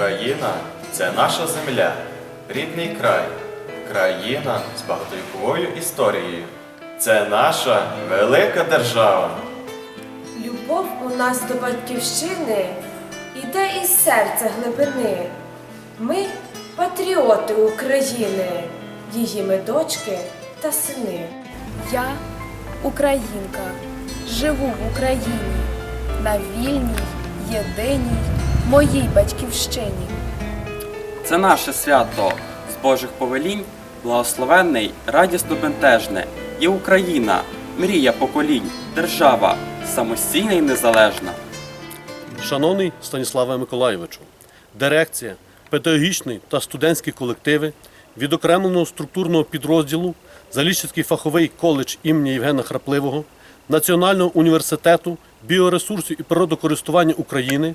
Україна це наша земля, рідний край, країна з багатовіковою історією. Це наша велика держава. Любов у нас до батьківщини іде із серця глибини. Ми патріоти України, її ми дочки та сини. Я українка, живу в Україні, на вільній, єдиній моїй батьківщині. Це наше свято з Божих повелінь, благословенний, радісно бентежне. Є Україна, мрія поколінь, держава, самостійна і незалежна. Шановний Станіславе Миколайовичу, дирекція, педагогічний та студентські колективи відокремленого структурного підрозділу Заліщицький фаховий коледж імені Євгена Храпливого Національного університету біоресурсів і природокористування України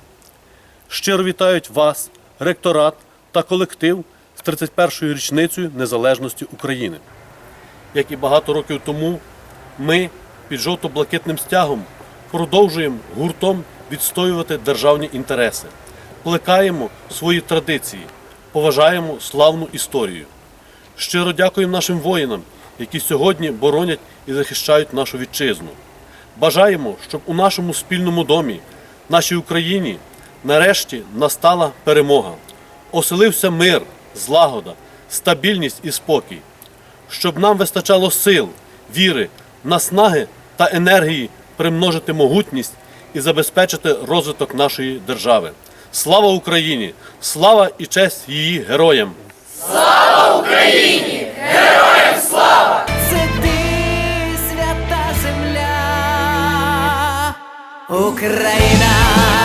щиро вітають вас, ректорат та колектив з 31-ю річницею незалежності України. Як і багато років тому, ми під жовто-блакитним стягом продовжуємо гуртом відстоювати державні інтереси, плекаємо свої традиції, поважаємо славну історію. Щиро дякуємо нашим воїнам, які сьогодні боронять і захищають нашу вітчизну. Бажаємо, щоб у нашому спільному домі, нашій Україні, нарешті настала перемога, оселився мир, злагода, стабільність і спокій щоб нам вистачало сил, віри, наснаги та енергії примножити могутність і забезпечити розвиток нашої держави. Слава Україні! Слава і честь її героям! Слава Україні! Героям слава! Це ти, свята земля, Україна.